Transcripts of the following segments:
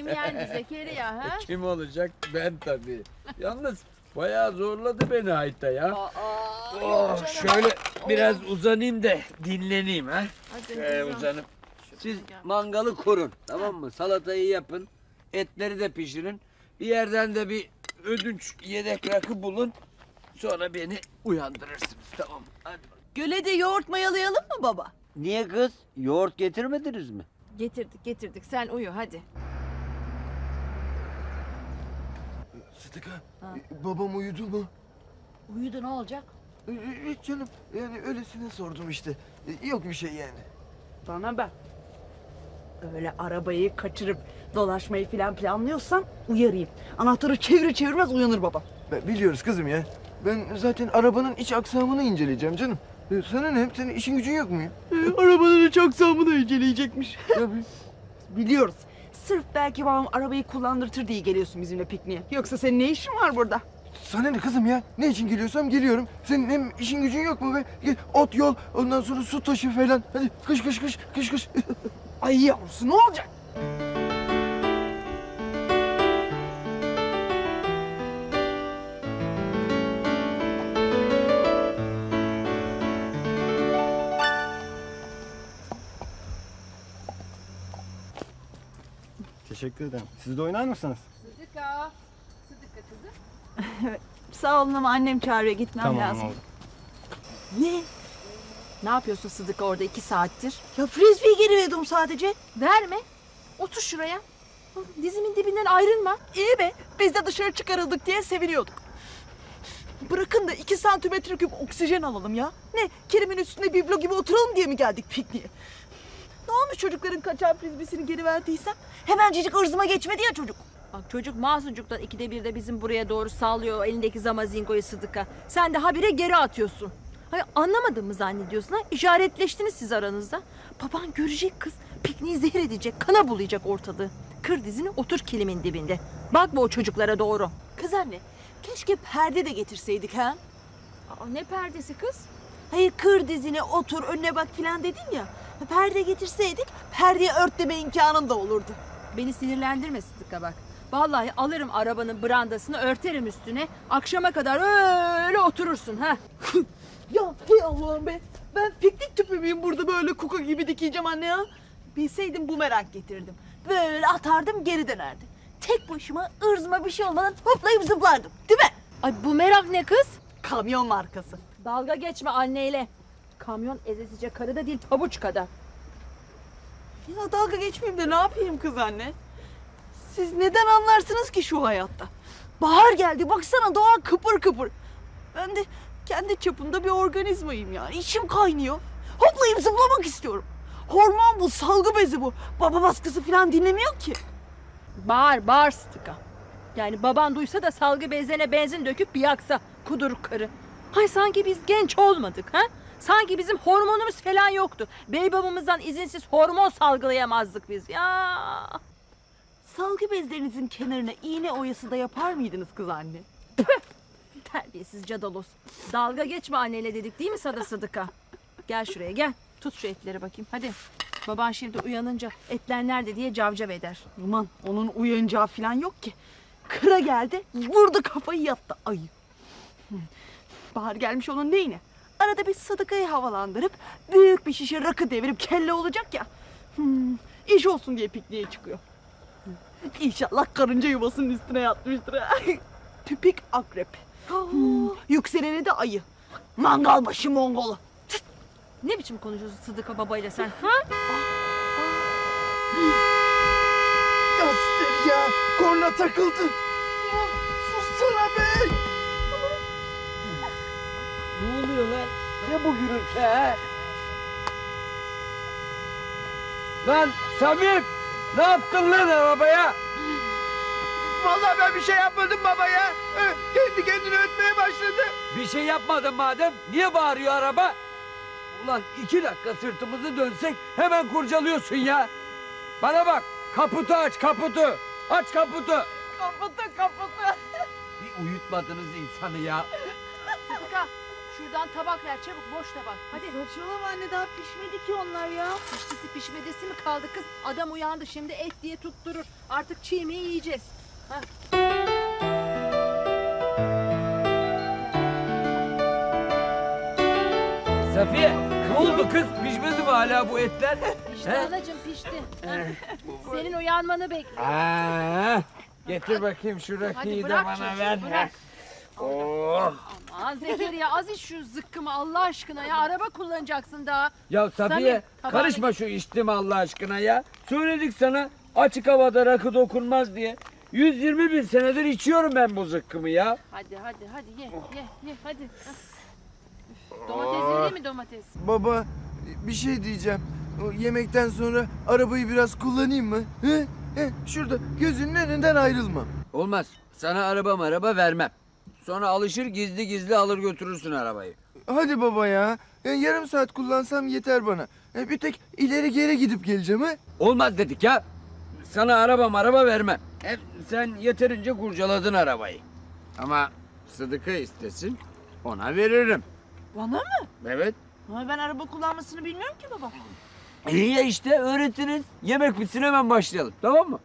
Kim yendi Zekeriya ha? Kim olacak? Ben tabii. Yalnız bayağı zorladı beni Hayta ya. Oh, şöyle biraz uzanayım da dinleneyim ha. Hadi uzan. uzanıp. Siz mangalı kurun tamam mı? Salatayı yapın. Etleri de pişirin. Bir yerden de bir ödünç yedek rakı bulun. Sonra beni uyandırırsınız tamam mı? Hadi. bakalım. Göle de yoğurt mayalayalım mı baba? Niye kız? Yoğurt getirmediniz mi? Getirdik getirdik sen uyu hadi. Sıdıka, e, babam uyudu mu? Uyudu ne olacak? E, e, Hiç canım, yani öylesine sordum işte. E, Yok bir şey yani. Bana bak. Öyle arabayı kaçırıp dolaşmayı falan planlıyorsan uyarayım. Anahtarı çevir çevirmez uyanır baba. Ben- Biliyoruz kızım ya. Ben zaten arabanın iç aksamını inceleyeceğim canım. E, Sana ne? Senin işin gücün yok mu ya? arabanın iç aksamını inceleyecekmiş. Tabii. Biliyoruz. Sırf belki babam arabayı kullandırtır diye geliyorsun bizimle pikniğe. Yoksa senin ne işin var burada? Sana ne kızım ya? Ne için geliyorsam geliyorum. Senin hem işin gücün yok mu be? Ot yol, ondan sonra su taşı falan. Hadi kış kış kış kış kış. Ay yavrusu ne olacak? Teşekkür ederim. Siz de oynar mısınız? Sıdıka. Sıdıka kızım. Sağ olun ama annem çağırıyor gitmem tamam lazım. oldu. Ne? Ne yapıyorsun Sıdıka orada iki saattir? Ya frisbee geri verdim sadece. Verme. Otur şuraya. Dizimin dibinden ayrılma. İyi be biz de dışarı çıkarıldık diye seviniyorduk. Bırakın da iki santimetre küp oksijen alalım ya. Ne Kerim'in üstünde biblo gibi oturalım diye mi geldik pikniğe? Ne olmuş çocukların kaçan frisbeesini geri verdiysem? Hemencecik ırzıma geçmedi ya çocuk. Bak çocuk masucuktan ikide bir de bizim buraya doğru sallıyor o elindeki zamazingoyu Sıdıka. Sen de habire geri atıyorsun. Hayır anlamadın mı zannediyorsun ha? İşaretleştiniz siz aranızda. Baban görecek kız. Pikniği zehir edecek, kana bulayacak ortalığı. Kır dizini otur kilimin dibinde. Bakma o çocuklara doğru. Kız anne keşke perde de getirseydik ha. Aa, ne perdesi kız? Hayır kır dizine otur önüne bak filan dedin ya. Perde getirseydik perdeyi örtleme imkanın da olurdu. Beni sinirlendirme Sıdıka bak. Vallahi alırım arabanın brandasını örterim üstüne. Akşama kadar öyle oturursun ha. Ya hey Allah'ım be. Ben piknik tüpü müyüm burada böyle kuku gibi dikeceğim anne ya? Bilseydim bu merak getirdim. Böyle atardım geri dönerdi. Tek başıma ırzıma bir şey olmadan hoplayıp zıplardım. Değil mi? Ay bu merak ne kız? Kamyon markası. Dalga geçme anneyle. Kamyon ezesice karı da değil pabuç kadar. Ya dalga geçmeyeyim de ne yapayım kız anne? Siz neden anlarsınız ki şu hayatta? Bahar geldi baksana doğa kıpır kıpır. Ben de kendi çapımda bir organizmayım yani. İçim kaynıyor. Hoplayıp zıplamak istiyorum. Hormon bu, salgı bezi bu. Baba baskısı falan dinlemiyor ki. Bağır bağır Sıdıka. Yani baban duysa da salgı bezene benzin döküp bir yaksa kuduruk karı. Hay sanki biz genç olmadık ha? Sanki bizim hormonumuz falan yoktu. Bey babamızdan izinsiz hormon salgılayamazdık biz ya. Salgı bezlerinizin kenarına iğne oyası da yapar mıydınız kız anne? Terbiyesiz cadalos. Dalga geçme anneyle dedik değil mi sana Sıdıka? Gel şuraya gel. Tut şu etleri bakayım hadi. Baban şimdi uyanınca etler nerede diye cavcav eder. Aman onun uyanacağı falan yok ki. Kıra geldi, vurdu kafayı yattı ayı. Bahar gelmiş onun neyine? Arada bir Sıdıka'yı havalandırıp büyük bir şişe rakı devirip kelle olacak ya. Hmm, iş olsun diye pikniğe çıkıyor. İnşallah karınca yuvasının üstüne yatmıştır. Tipik akrep. Hmm, Yükseleni de ayı. Mangal başı Mongolu. Ne biçim konuşuyorsun Sıdıka babayla sen? Ha? Göster ya. Korna takıldı. Sussana be. Lan? Ne bu gürültü ha? Lan Samim! Ne yaptın lan arabaya? Vallahi ben bir şey yapmadım baba ya. Kendi kendine ötmeye başladı. Bir şey yapmadın madem. Niye bağırıyor araba? Ulan iki dakika sırtımızı dönsek hemen kurcalıyorsun ya. Bana bak kaputu aç kaputu. Aç kaputu. Kaputu kaputu. Bir uyutmadınız insanı ya. Şuradan tabak ver çabuk boş tabak. Hadi. Saçmalama anne daha pişmedi ki onlar ya. Piştisi pişmedisi mi kaldı kız? Adam uyandı şimdi et diye tutturur. Artık çiğ mi yiyeceğiz? Ha. Safiye ne oldu kız? Pişmedi mi hala bu etler? Pişti He? anacığım pişti. Ha. Senin uyanmanı bekliyorum. Aa, getir bakayım şu rakıyı da bırak bana çocuğu, ver. bırak. Oh. Aman Zekeriya az iç şu zıkkımı Allah aşkına ya. Araba kullanacaksın daha. Ya Safiye Samim, karışma şu içtim Allah aşkına ya. Söyledik sana açık havada rakı dokunmaz diye. 120 bin senedir içiyorum ben bu zıkkımı ya. Hadi hadi hadi ye ye ye hadi. Domates vereyim mi domates? Baba bir şey diyeceğim. O yemekten sonra arabayı biraz kullanayım mı? He? He? Şurada gözünün önünden ayrılmam. Olmaz. Sana araba araba vermem. Sonra alışır gizli gizli alır götürürsün arabayı. Hadi baba ya. Ya yarım saat kullansam yeter bana. E, bir tek ileri geri gidip geleceğim ha. Olmaz dedik ya. Sana araba araba vermem. Hep sen yeterince kurcaladın arabayı. Ama Sıdık'ı istesin ona veririm. Bana mı? Evet. Ama ben araba kullanmasını bilmiyorum ki baba. İyi ya işte öğretiriz. Yemek bitsin hemen başlayalım tamam mı?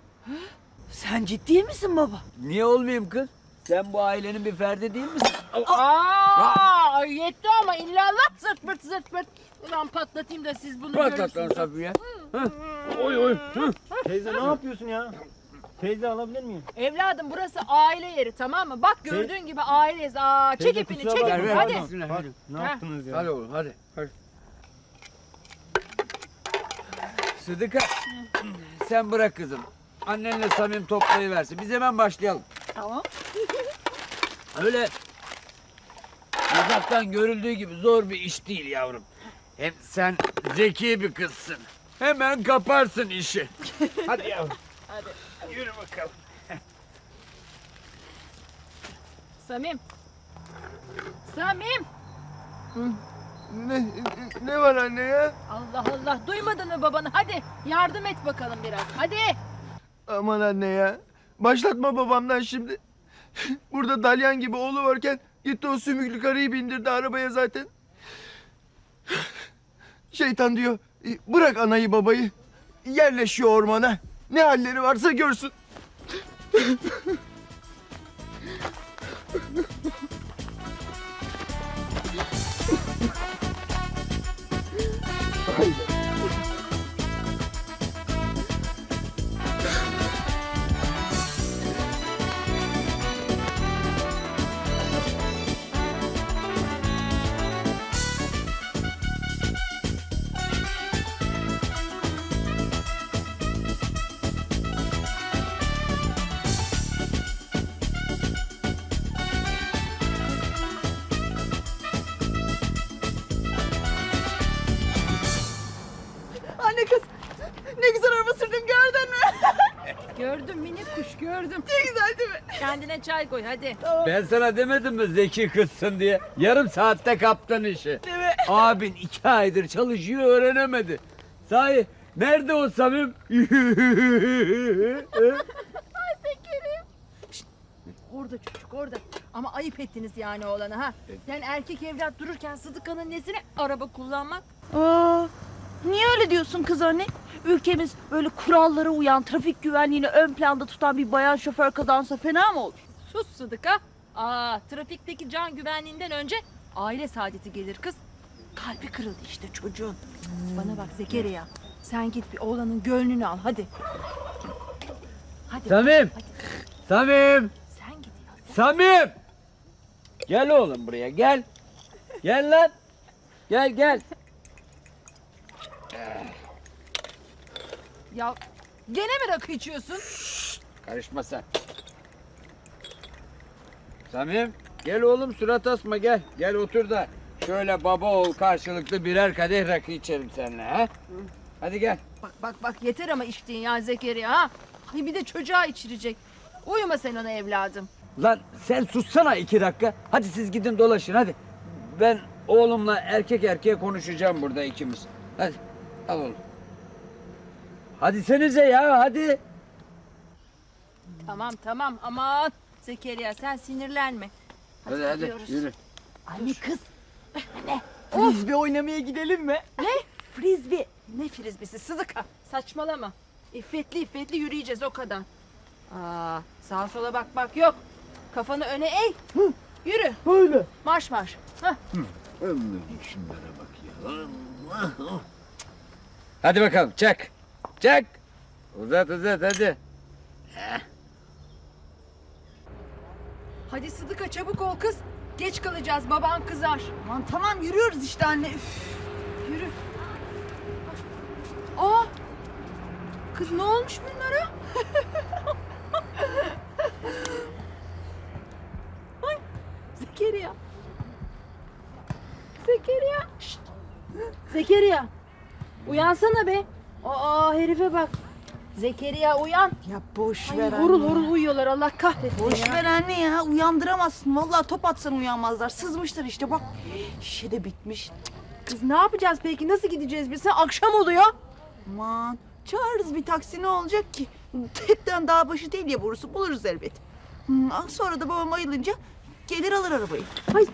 Sen ciddi misin baba? Niye olmayayım kız? Sen bu ailenin bir ferdi değil misin? Aa, yetti ama illallah zırt pırt zırt pırt. Ulan patlatayım da siz bunu Patlat lan görürsünüz. Safiye. Hah. Oy oy. Hah. Teyze ne yapıyorsun ya? Teyze alabilir miyim? Evladım burası aile yeri tamam mı? Bak gördüğün gibi aileyiz. Aa, çek Teyze, ipini kusura çek bakma, ipini ver, hadi. ver. Hadi. Hadi. Ne yaptınız ya? Hadi oğlum hadi. hadi. Sıdıka sen bırak kızım. Annenle Samim toplayıversin. Biz hemen başlayalım. Tamam. Öyle uzaktan görüldüğü gibi zor bir iş değil yavrum. Hem sen zeki bir kızsın. Hemen kaparsın işi. Hadi yavrum. Hadi. Yürü bakalım. Samim. Samim. Ne, ne var anne ya? Allah Allah duymadın mı babanı? Hadi yardım et bakalım biraz. Hadi. Aman anne ya. Başlatma babamdan şimdi. Burada dalyan gibi oğlu varken gitti o sümüklü karıyı bindirdi arabaya zaten. Şeytan diyor "E, bırak anayı babayı. Yerleşiyor ormana. Ne halleri varsa görsün. Anne Kendine çay koy hadi. Ben sana demedim mi zeki kızsın diye. Yarım saatte kaptın işi. Değil mi? Abin iki aydır çalışıyor öğrenemedi. Sahi nerede o Samim? Orada çocuk orada. Ama ayıp ettiniz yani oğlana ha. Yani erkek evlat dururken Sıdıka'nın nesine araba kullanmak? Aa, niye öyle diyorsun kız anne? Ülkemiz böyle kurallara uyan, trafik güvenliğini ön planda tutan bir bayan şoför kazansa fena mı olur? Sus Sıdıka. Aa, trafikteki can güvenliğinden önce aile saadeti gelir kız. Kalbi kırıldı işte çocuğun. Bana bak Zekeriya. Sen git bir oğlanın gönlünü al hadi. Hadi. Samim! Hadi. Samim! Sen git ya. Samim! Gel oğlum buraya gel. Gel lan. Gel gel. Ya gene mi rakı içiyorsun? Karışma sen. Samim gel oğlum surat asma gel. Gel otur da şöyle baba oğul karşılıklı birer kadeh rakı içelim seninle ha. Hadi gel. Bak bak bak yeter ama içtiğin ya Zekeriya ha. Ay bir de çocuğa içirecek. Uyuma sen ona evladım. Lan sen sussana iki dakika. Hadi siz gidin dolaşın hadi. Ben oğlumla erkek erkeğe konuşacağım burada ikimiz. Hadi al oğlum. Hadi senize ya hadi. Tamam tamam aman. Zekeriya sen sinirlenme. Hadi hadi gidiyoruz. yürü. Anne kız, Frisbee oynamaya gidelim mi? Frizbi. Ne frizbisi Sıdıka? Saçmalama. İffetli iffetli yürüyeceğiz o kadar. Aa, sağa sola bakmak yok. Kafanı öne eğ. Yürü. Böyle. Marş marş. Hah. Şunlara bak ya. Hadi bakalım çak. Çak. Uzat uzat hadi. Hadi Sıdıka çabuk ol kız. Geç kalacağız baban kızar. Aman tamam yürüyoruz işte anne. Üf. Yürü. Aa! Kız ne olmuş bunlara? Ay, Zekeriya. Zekeriya. Şşt. Zekeriya. Uyansana be. Aa herife bak. Zekeriya uyan. Ya boş Ay, ver anne. horul horul uyuyorlar Allah kahretsin Boş ya. ver anne ya uyandıramazsın. Vallahi top atsan uyanmazlar. Sızmışlar işte bak. Şişe de bitmiş. Kız ne yapacağız peki? Nasıl gideceğiz biz? Akşam oluyor. Aman çağırırız bir taksi ne olacak ki? Hepten dağ başı değil ya burası buluruz elbet. Sonra da babam ayılınca gelir alır arabayı. Ay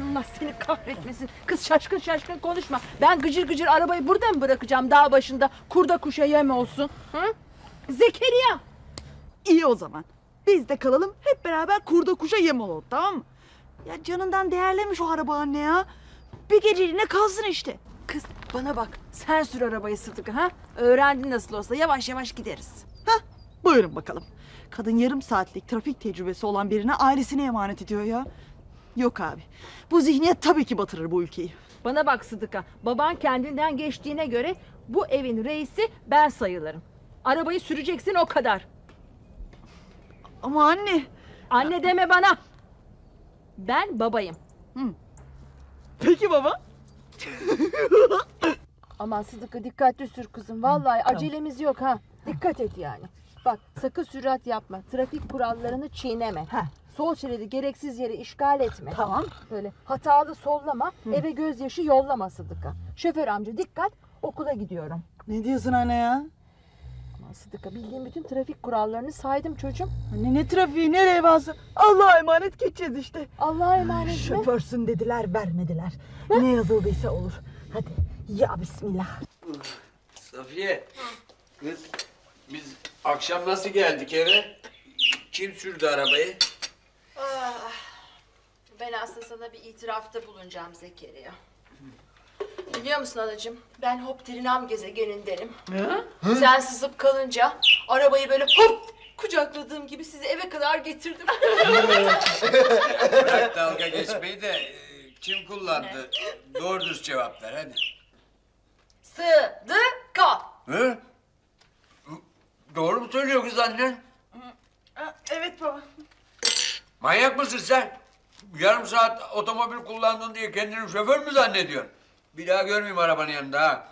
Allah seni kahretmesin. Kız şaşkın şaşkın konuşma. Ben gıcır gıcır arabayı burada mı bırakacağım dağ başında? Kurda kuşa yem olsun. Hı? Zekeriya. İyi o zaman. Biz de kalalım hep beraber kurda kuşa yem olalım tamam mı? Ya canından değerlemiş o araba anne ya. Bir geceliğine kalsın işte. Kız bana bak. Sen sür arabayı Sıdık'a ha? Öğrendin nasıl olsa yavaş yavaş gideriz. Buyurun bakalım. Kadın yarım saatlik trafik tecrübesi olan birine ailesine emanet ediyor ya. Yok abi. Bu zihniyet tabii ki batırır bu ülkeyi. Bana bak Sıdık'a. Baban kendinden geçtiğine göre bu evin reisi ben sayılırım. Arabayı süreceksin o kadar. Ama anne. Anne deme bana. Ben babayım. Peki baba. Aman Sıdık'a dikkatli sür kızım. Vallahi acelemiz yok ha. Dikkat et yani. Bak sakın sürat yapma. Trafik kurallarını çiğneme. Heh. Sol şeridi gereksiz yere işgal etme. Tamam. Böyle hatalı sollama, eve gözyaşı yollama Sıdık'a. Şoför amca dikkat, okula gidiyorum. Ne diyorsun anne ya? Aman Sıdık'a bildiğim bütün trafik kurallarını saydım çocuğum. Anne ne trafiği nereye bağlı? Allah'a emanet geçeceğiz işte. Allah'a emanet mi? Şoförsün dediler vermediler. Ne yazıldıysa olur. Hadi ya bismillah. Safiye. Kız biz akşam nasıl geldik eve? Kim sürdü arabayı? Ben aslında sana bir itirafta bulunacağım Zekeriya. Biliyor musun anacığım? Ben Hopterinam gezegenindenim. Sen sızıp kalınca arabayı böyle hop kucakladığım gibi sizi eve kadar getirdim. Bırak dalga geçmeyi de e, kim kullandı? Doğru dürüst cevap ver hadi. Sıdıka. Hı? Doğru mu söylüyor kız annen? Evet baba. Manyak mısın sen? Yarım saat otomobil kullandın diye kendini şoför mü zannediyorsun? Bir daha görmeyeyim arabanın yanında ha.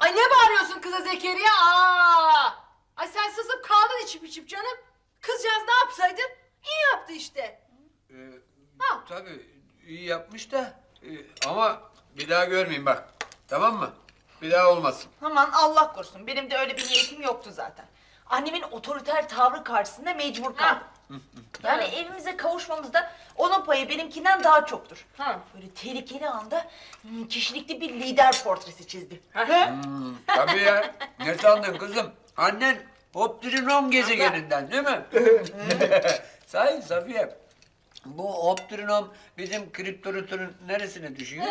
Ay ne bağırıyorsun kıza Zekeriya? Aa! Ay sen sızıp kaldın içip içip canım. Kızcağız ne yapsaydı? İyi yaptı işte. Ee, Ha. tabii iyi yapmış da e, ama bir daha görmeyeyim bak. Tamam mı? Bir daha olmasın. Aman Allah korusun. Benim de öyle bir niyetim yoktu zaten. Annemin otoriter tavrı karşısında mecbur kaldım. Yani evimize kavuşmamızda onun payı benimkinden daha çoktur. Ha. Böyle tehlikeli anda hmm, kişilikli bir lider portresi çizdi. Hmm, tabii ya. Ne sandın kızım? Annen Optrinom gezegeninden değil mi? Sahi Safiye. Bu Optrinom bizim kriptoritörün neresine düşüyor?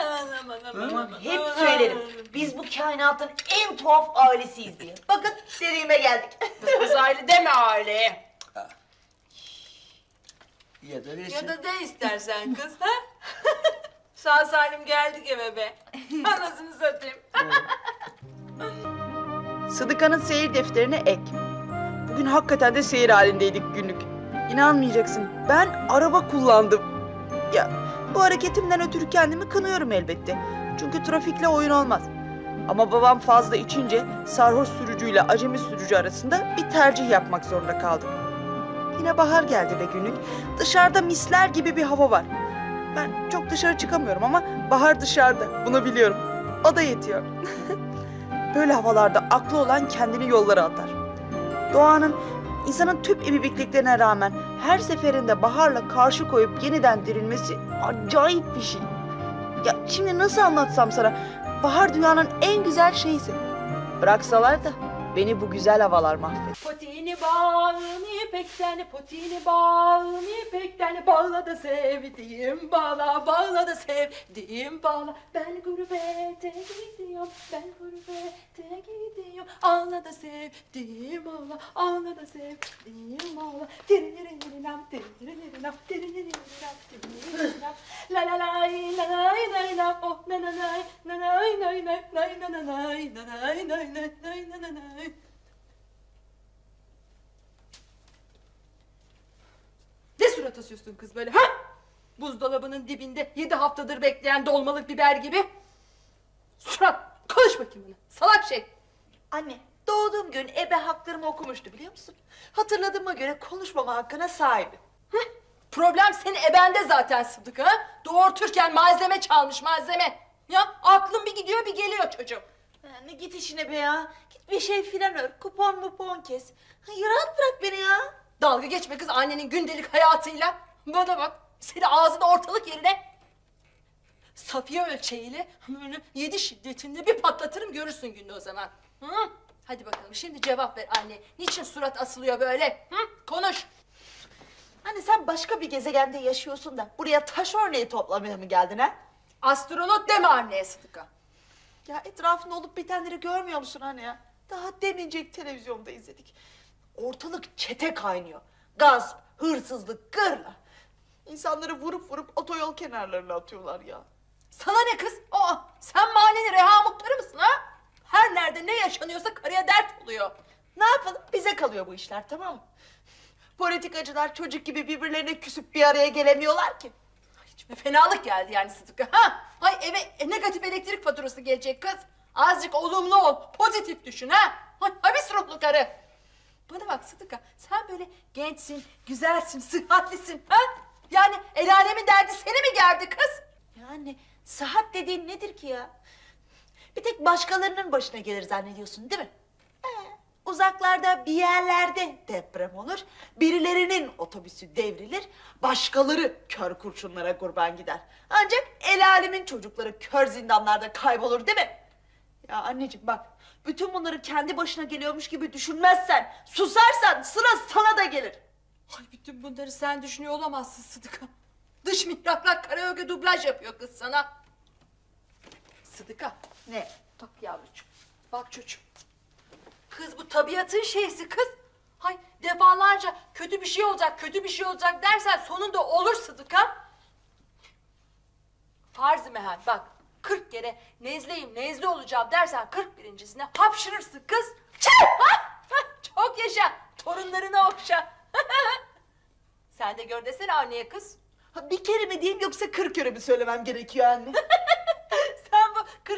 Hep söylerim. Biz bu kainatın en tuhaf ailesiyiz diye. Bakın dediğime geldik. Uzaylı deme aileye. Ya da neyse. Ya da de istersen kız ha? Sağ salim geldik eve be. Anasını satayım. Sıdıka'nın seyir defterine ek. Bugün hakikaten de seyir halindeydik günlük. İnanmayacaksın. Ben araba kullandım. Ya bu hareketimden ötürü kendimi kınıyorum elbette. Çünkü trafikle oyun olmaz. Ama babam fazla içince sarhoş sürücüyle acemi sürücü arasında bir tercih yapmak zorunda kaldım. Yine bahar geldi ve günlük. Dışarıda misler gibi bir hava var. Ben çok dışarı çıkamıyorum ama bahar dışarıda. Bunu biliyorum. O da yetiyor. Böyle havalarda aklı olan kendini yollara atar. Doğanın insanın tüm ibibikliklerine rağmen her seferinde baharla karşı koyup yeniden dirilmesi acayip bir şey. Ya şimdi nasıl anlatsam sana? Bahar dünyanın en güzel şeysi. Bıraksalar da beni bu güzel havalar mahvet. Potini bağını ipekten, potini bağını ipekten Bağla da sevdiğim bağla, bağla da sevdiğim bağla. Ben gurbete gidiyorum, ben gurbete gidiyorum. Ağla da sevdiğim ağla, ağla da sevdiğim ağla. Tiririririnam, Ne surat asıyorsun kız böyle ha? Buzdolabının dibinde yedi haftadır bekleyen dolmalık biber gibi. Surat konuş bakayım bana salak şey. Anne doğduğum gün ebe haklarımı okumuştu biliyor musun? Hatırladığıma göre konuşmama hakkına sahibim. Problem senin ebende zaten Sıdık ha? Doğurturken malzeme çalmış malzeme. Ya aklın bir gidiyor bir geliyor çocuğum. Anne git işine be ya. Git bir şey filan ör. Kupon mupon kes. Ha, ya rahat bırak beni ya. Dalga geçme kız annenin gündelik hayatıyla. Bana bak seni ağzında ortalık yerine Safiye ölçeğiyle yedi şiddetinde bir patlatırım görürsün günde o zaman. Hı? Hadi bakalım şimdi cevap ver anne. Niçin surat asılıyor böyle? Hı? Konuş. Anne sen başka bir gezegende yaşıyorsun da buraya taş örneği toplamaya mı geldin ha? Astronot deme anneye Sıdık'a. Ya etrafında olup bitenleri görmüyor musun anne ya? Daha demincek televizyonda izledik. Ortalık çete kaynıyor. Gasp, hırsızlık, gırla. İnsanları vurup vurup otoyol kenarlarına atıyorlar ya. Sana ne kız? Aa, sen mahallenin reha muhtarı mısın ha? Her nerede ne yaşanıyorsa karıya dert oluyor. Ne yapalım? Bize kalıyor bu işler tamam mı? Politikacılar çocuk gibi birbirlerine küsüp bir araya gelemiyorlar ki. İçime fenalık geldi yani Sıdık'a. Ha? Ay eve e, negatif elektrik faturası gelecek kız. Azıcık olumlu ol, pozitif düşün ha. Ay, habis ruhlu karı. Bana bak Sıdık'a, sen böyle gençsin, güzelsin, sıhhatlisin. Ha? Yani el alemin derdi seni mi gerdi kız? Yani sıhhat dediğin nedir ki ya? Bir tek başkalarının başına gelir zannediyorsun değil mi? Ee, uzaklarda bir yerlerde deprem olur. Birilerinin otobüsü devrilir. Başkaları kör kurşunlara kurban gider. Ancak el alemin çocukları kör zindanlarda kaybolur değil mi? Ya anneciğim bak bütün bunları kendi başına geliyormuş gibi düşünmezsen, susarsan sıra sana da gelir. Ay bütün bunları sen düşünüyor olamazsın Sıdık'a. Dış mihraklar karaoke dublaj yapıyor kız sana. Sıdık'a. Ne? Bak yavrucuğum, bak çocuğum. Kız bu tabiatın şeysi kız. Hay defalarca kötü bir şey olacak, kötü bir şey olacak dersen sonunda olur Sıdık'a. Farz-ı mehal bak 40 kere nezleyim, nezle olacağım dersen 41.sine hapşırırsın kız. Ha! Çok yaşa, torunlarına okşa. Sen de gör desene anneye kız. Ha, bir kere mi diyeyim yoksa kırk kere mi söylemem gerekiyor anne?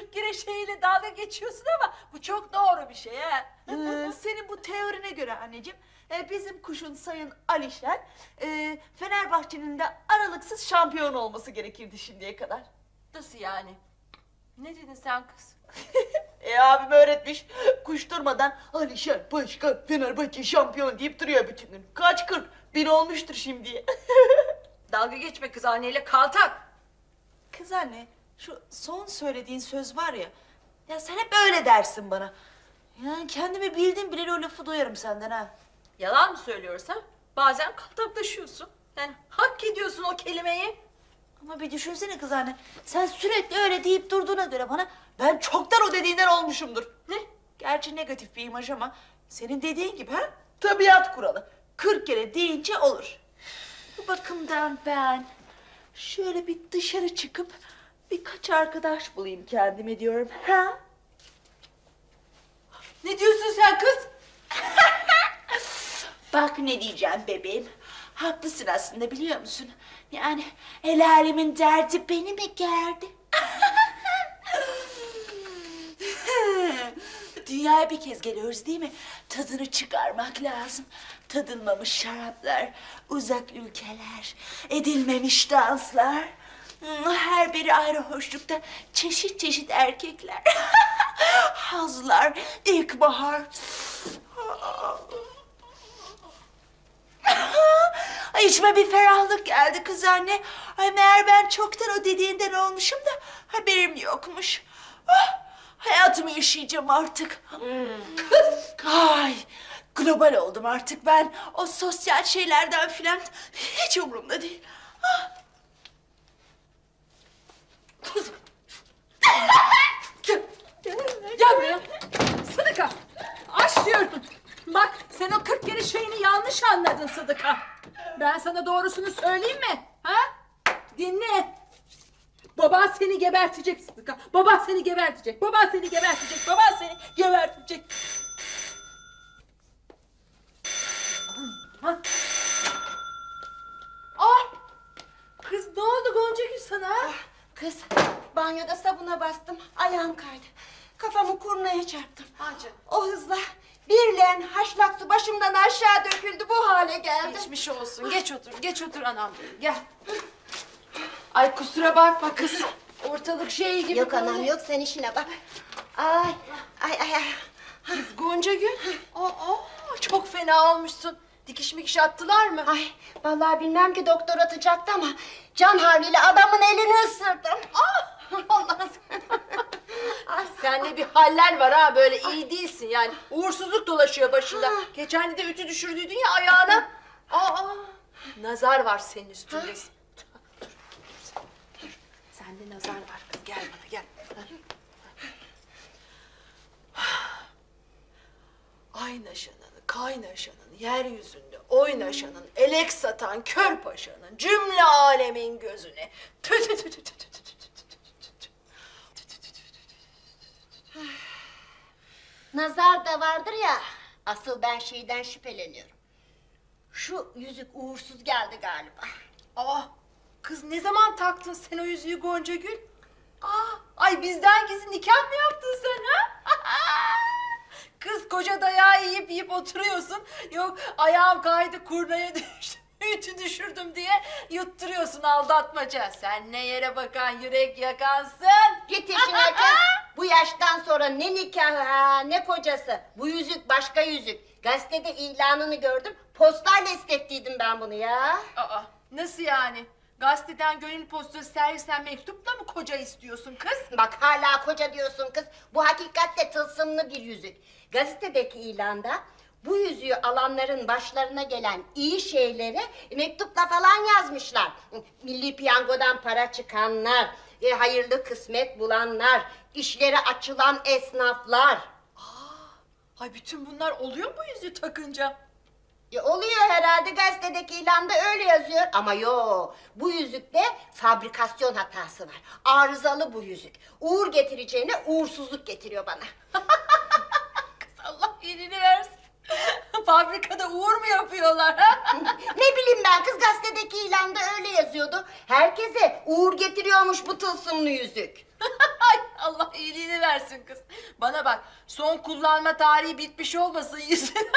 Sen bu 40 kere şeyle dalga geçiyorsun ama bu çok doğru bir şey ha. Ee, senin bu teorine göre anneciğim e, bizim kuşun sayın Alişen e, Fenerbahçe'nin de aralıksız şampiyon olması gerekirdi şimdiye kadar. Nasıl yani? Ne dedin sen kız? E abim öğretmiş kuş durmadan Alişen başkan Fenerbahçe şampiyon deyip duruyor bütün gün. Kaç kırk bin olmuştur şimdiye. Dalga geçme kız anneyle kaltak. Kız anne şu son söylediğin söz var ya ya sen hep öyle dersin bana. Yani kendimi bildim bileli o lafı duyarım senden ha. Yalan mı söylüyorsa bazen kaltaklaşıyorsun. Yani hak ediyorsun o kelimeyi. Ama bir düşünsene kız anne. Sen sürekli öyle deyip durduğuna göre bana ben çoktan o dediğinden olmuşumdur. Ne? Gerçi negatif bir imaj ama senin dediğin gibi ha? Tabiat kuralı. Kırk kere deyince olur. Bu bakımdan ben şöyle bir dışarı çıkıp birkaç arkadaş bulayım kendime diyorum. Ha? Ne diyorsun sen kız? Bak ne diyeceğim bebeğim. Haklısın aslında biliyor musun? Yani el alemin derdi beni mi gerdi? Dünyaya bir kez geliyoruz değil mi? Tadını çıkarmak lazım. Tadılmamış şaraplar, uzak ülkeler, edilmemiş danslar. Hmm, Her biri ayrı hoşlukta çeşit çeşit erkekler. Hazlar, ilkbahar. Ay içime bir ferahlık geldi kız anne. Ay meğer ben çoktan o dediğinden olmuşum da haberim yokmuş. Ah, hayatımı yaşayacağım artık. Ay global oldum artık ben. O sosyal şeylerden filan hiç umurumda değil. Ah. Kızım. Gel buraya. Sıdıka. Aç diyorum. Bak sen o 40 kere şeyini yanlış anladın Sıdıka. Ben sana doğrusunu söyleyeyim mi? Ha? Dinle. Baban seni gebertecek Sıdıka. Baban seni gebertecek. Baban seni gebertecek. Baban seni gebertecek. Ha? Ah! Kız ne oldu Gonca Gül sana? Kız banyoda sabuna bastım ayağım kaydı. Kafamı kurnaya çarptım. Acı. O hızla bir leğen haşlak su başımdan aşağı döküldü bu hale geldi. Geçmiş olsun. Geç otur. Geç otur anam. benim, Gel. Ay kusura bakma kız. Ortalık şey gibi. Yok anam yok sen işine bak. Ay ay ay ay. Kız Gonca Gül. Aa, çok fena olmuşsun. Dikiş mikiş attılar mı? Ay vallahi bilmem ki doktor atacaktı ama can havliyle adamın elini ısırdım. Ah Allah'ım. Ay, Sende bir haller var ha böyle iyi değilsin yani. Uğursuzluk dolaşıyor başında. Geçen de ütü düşürdüydün ya ayağına. Aa, Nazar var senin üstünde. Dur, dur. Sende nazar var kız. Gel bana gel. Aynaşanın, kaynaşanın, yeryüzünde oynaşanın, elek satan kör paşanın, cümle alemin gözüne. Nazar da vardır ya. Asıl ben şeyden şüpheleniyorum. Şu yüzük uğursuz geldi galiba. Aa, kız ne zaman taktın sen o yüzüğü Gonca Gül? Aa, ay bizden gizli nikah mı yaptın sen ha? kız koca dayağı yiyip yiyip oturuyorsun. Yok ayağım kaydı kurnaya düştü. Ütü düşürdüm diye yutturuyorsun aldatmaca. Sen ne yere bakan yürek yakansın. Git işine kız. Bu yaştan sonra ne nikahı ha, ne kocası. Bu yüzük başka yüzük. Gazetede ilanını gördüm. Postayla istettiydim ben bunu ya. Aa, nasıl yani? Gazeteden gönül postası servisten mektupla mı koca istiyorsun kız? Bak hala koca diyorsun kız. Bu hakikatte tılsımlı bir yüzük. Gazetedeki ilanda bu yüzüğü alanların başlarına gelen iyi şeyleri mektupla falan yazmışlar. Milli piyangodan para çıkanlar, e, hayırlı kısmet bulanlar, işleri açılan esnaflar. Ay bütün bunlar oluyor mu yüzüğü takınca? E, oluyor herhalde gazetedeki ilanda öyle yazıyor. Ama yo bu yüzükte fabrikasyon hatası var. Arızalı bu yüzük. Uğur getireceğine uğursuzluk getiriyor bana. Allah iyiliğini versin. Fabrikada uğur mu yapıyorlar ne bileyim ben kız gazetedeki ilanda öyle yazıyordu. Herkese uğur getiriyormuş bu tılsımlı yüzük. Ay Allah iyiliğini versin kız. Bana bak son kullanma tarihi bitmiş olmasın yüzün.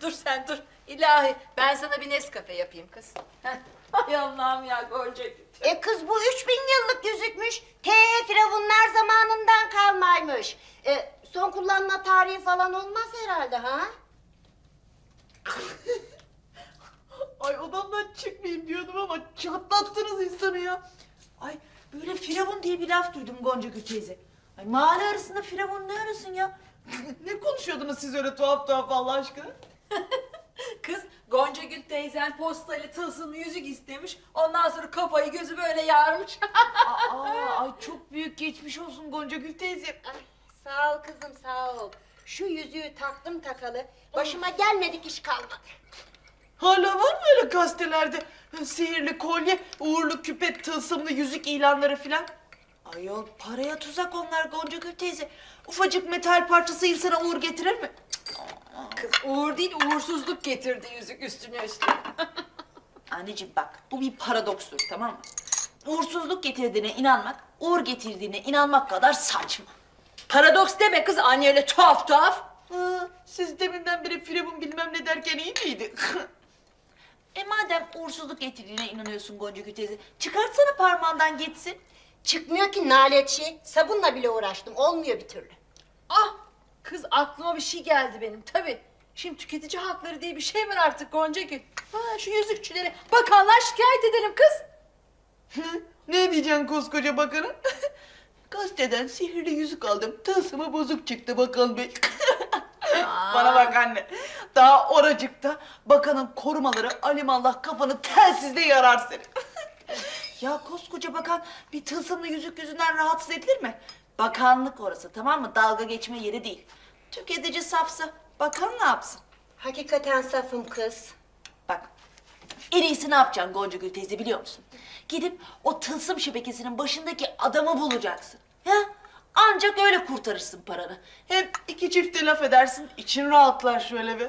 Dur sen dur. İlahi ben sana bir Nescafe yapayım kız. Heh. Ay Allah'ım ya Gonca. E kız bu 3000 yıllık yüzükmüş. T firavunlar zamanından kalmaymış. E, son kullanma tarihi falan olmaz herhalde ha? Ay odamdan çıkmayayım diyordum ama çatlattınız insanı ya. Ay böyle firavun diye bir laf duydum Gonca Gül teyze. Ay mahalle arasında firavun ne arasın ya? ne konuşuyordunuz siz öyle tuhaf tuhaf Allah aşkına? Kız Gonca Gül teyzen postayla tılsımlı yüzük istemiş. Ondan sonra kafayı gözü böyle yarmış. Aa, ay çok büyük geçmiş olsun Gonca Gül teyze. Ay, sağ ol kızım sağ ol. Şu yüzüğü taktım takalı. Başıma gelmedik iş kalmadı. Hala var mı öyle gazetelerde sihirli kolye, uğurlu küpe, tılsımlı yüzük ilanları filan? Ayol paraya tuzak onlar Gonca Gül teyze. Ufacık metal parçası insana uğur getirir mi? Kız uğur değil uğursuzluk getirdi yüzük üstüne üstüne. Anneciğim bak bu bir paradokstur tamam mı? Uğursuzluk getirdiğine inanmak, uğur getirdiğine inanmak kadar saçma. Paradoks deme kız anne öyle tuhaf tuhaf. Ha, siz deminden beri firavun bilmem ne derken iyi miydi? E madem uğursuzluk getirdiğine inanıyorsun Gonca Gül teyze, çıkartsana parmağından geçsin. Çıkmıyor ki nalet şey. Sabunla bile uğraştım. Olmuyor bir türlü. Ah kız aklıma bir şey geldi benim tabi. Şimdi tüketici hakları diye bir şey var artık Goncagül. Ha, şu yüzükçüleri bakanlar şikayet edelim kız. Ne diyeceksin koskoca bakanım? Gazeteden sihirli yüzük aldım. Tılsımı bozuk çıktı bakan bey. Bana bak anne. Daha oracıkta bakanın korumaları alimallah kafanı telsizde yarar seni. ya koskoca bakan bir tılsımlı yüzük yüzünden rahatsız edilir mi? Bakanlık orası tamam mı? Dalga geçme yeri değil. Tüketici safsa bakan ne yapsın? Hakikaten safım kız. Bak en iyisi ne yapacaksın Gonca Gül teyze biliyor musun? Gidip o tılsım şebekesinin başındaki adamı bulacaksın. Ha? Ancak öyle kurtarırsın paranı. Hem iki çifte laf edersin, için rahatlar şöyle bir.